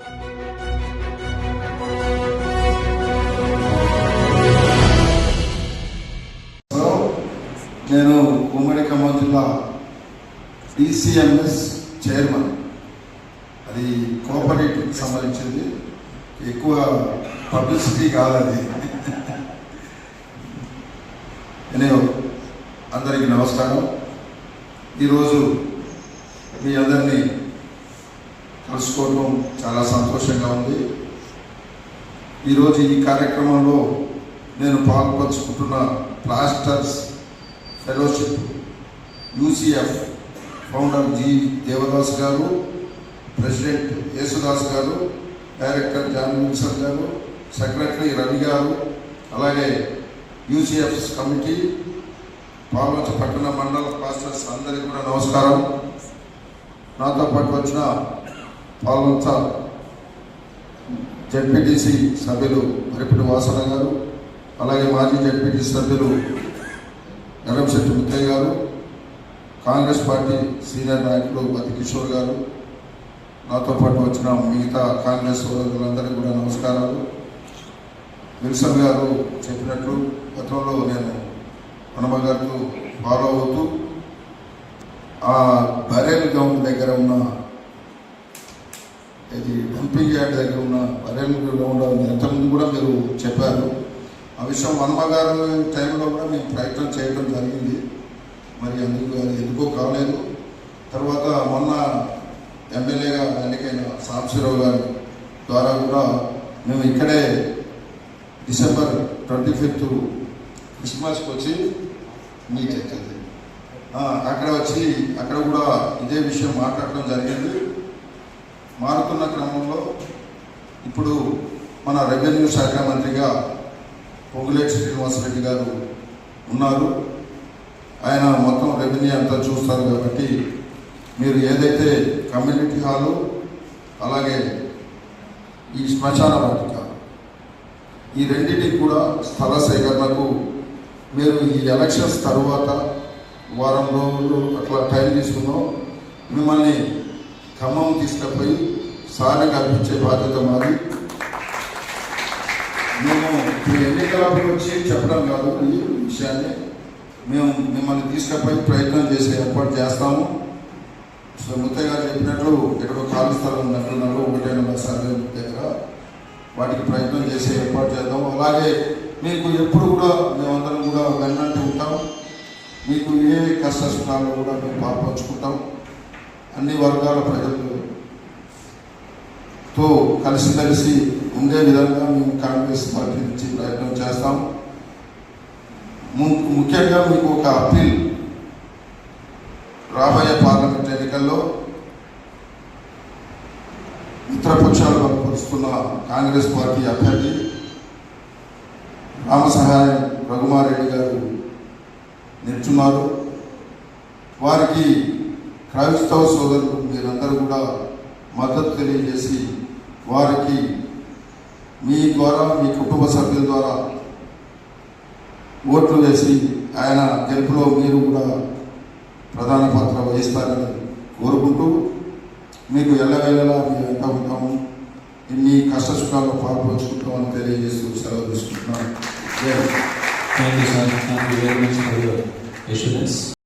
నేను ఉమ్మడి ఖమ్మం జిల్లా డిసిఎంఎస్ చైర్మన్. అది కోఆపరేటివ్కి సంబంధించింది. ఎక్కువ పబ్లిసిటీ కాదని నేను అందరికీ నమస్కారం. ఈరోజు మీ అందరినీ కలుసుకోవడం చాలా సంతోషంగా ఉంది. ఈరోజు ఈ కార్యక్రమంలో నేను పాల్పంచుకుంటున్న pastors fellowship UCF founder G Devadas గారు ప్రెసిడెంట్ యేసుదాస్ గారు డైరెక్టర్ జాన్ విల్సన్ గారు సెక్రటరీ రవి గారు అలాగే యూసిఎఫ్ కమిటీ పాల్వంచ పట్టణ మండల ప్లాస్టర్స్ అందరికీ కూడా నమస్కారం. నాతో పాటు వచ్చిన పాల్వంచ జడ్పీటీసీ సభ్యులు మరిపిడి వాసన గారు అలాగే మాజీ జడ్పీటీసీ సభ్యులు నరంశెట్టి ముత్తయ్య గారు కాంగ్రెస్ పార్టీ సీనియర్ నాయకులు మతి కిషోర్ గారు నాతో పాటు వచ్చిన మిగతా కాంగ్రెస్ సోదరులందరికీ కూడా నమస్కారాలు. విల్సన్ గారు చెప్పినట్లు గతంలో నేను హనుమ గారితో ఫాలో అవుతూ ఆ బరేల్ గ్రౌండ్ దగ్గర ఉన్న ఇది డంపింగ్ యార్డ్ దగ్గర ఉన్న బరేల్ ఉండాలని ఎంతమంది కూడా మీరు చెప్పారు. ఆ విషయం హనుమ టైంలో కూడా మేము ప్రయత్నం చేయడం జరిగింది. మరి అందుకు అది ఎందుకో కాలేదు. తర్వాత మొన్న ఎమ్మెల్యేగా ఎన్నికైన సాంబశివరావు గారి ద్వారా కూడా మేము ఇక్కడే డిసెంబర్ ట్వంటీ ఫిఫ్త్ క్రిస్మస్కి వచ్చి మీట్ అవుతుంది అక్కడ వచ్చి అక్కడ కూడా ఇదే విషయం మాట్లాడడం జరిగింది. మారుతున్న క్రమంలో ఇప్పుడు మన రెవెన్యూ శాఖ మంత్రిగా పొంగులేటి శ్రీనివాసరెడ్డి గారు ఉన్నారు. ఆయన మొత్తం రెవెన్యూ అంతా చూస్తారు కాబట్టి మీరు ఏదైతే కమ్యూనిటీ హాలు అలాగే ఈ శ్మశాన వాటిక ఈ రెండింటికి కూడా స్థల సేకరణకు మీరు ఈ ఎలక్షన్స్ తర్వాత వారం రోజులు అట్లా టైం తీసుకున్నాం. మిమ్మల్ని ఖమ్మం తీసుకుపోయి సారికి అర్పించే బాధ్యత మాది. మేము ఈ ఎన్నికలప్పుడు వచ్చి చెప్పడం కాదు ఈ విషయాన్ని. మేము మిమ్మల్ని తీసుకుపోయి ప్రయత్నం చేసే ఏర్పాటు చేస్తాము. సో ముత్తయ్య గారు చెప్పినట్లు ఎక్కడో ఖాళీ స్థలం ఉన్నట్లున్నారు ఒకటే నెంబర్ సర్వే దగ్గర. వాటికి ప్రయత్నం చేసే ఏర్పాటు చేద్దాం అలాగే మీకు ఎప్పుడు కూడా మేమందరం కూడా వెన్నంటి ఉంటాం. మీకు ఏ కష్ట సుఖాల్లో కూడా మేము పాల్పంచుకుంటాం అన్ని వర్గాల ప్రజలు తో కలిసిమెలిసి ఉండే విధంగా మేము కాంగ్రెస్ పార్టీ నుంచి ప్రయత్నం చేస్తాం. ము- ముఖ్యంగా మీకు ఒక అప్పీల్. రాబోయే పార్లమెంట్ ఎన్నికల్లో మిత్రపక్షాలు పరుస్తున్న కాంగ్రెస్ పార్టీ అభ్యర్థి రామసహాయం రఘుమారెడ్డి గారు నిల్చున్నారు. వారికి క్రైస్తవ సోదరులు మీరందరూ కూడా మద్దతు తెలియజేసి వారికి మీ ద్వారా మీ కుటుంబ సభ్యుల ద్వారా ఓట్లు వేసి ఆయన గెలుపులో మీరు కూడా ప్రధాన పాత్ర వహిస్తారని కోరుకుంటూ మీకు ఎల్లవేళలా మీ వెంట ఉంటాము ఇన్ని కష్ట సుఖాల్లో పాల్పంచుకుంటామని తెలియజేస్తూ సెలవు తీసుకుంటున్నాను జై హింద్. Thank you, sir.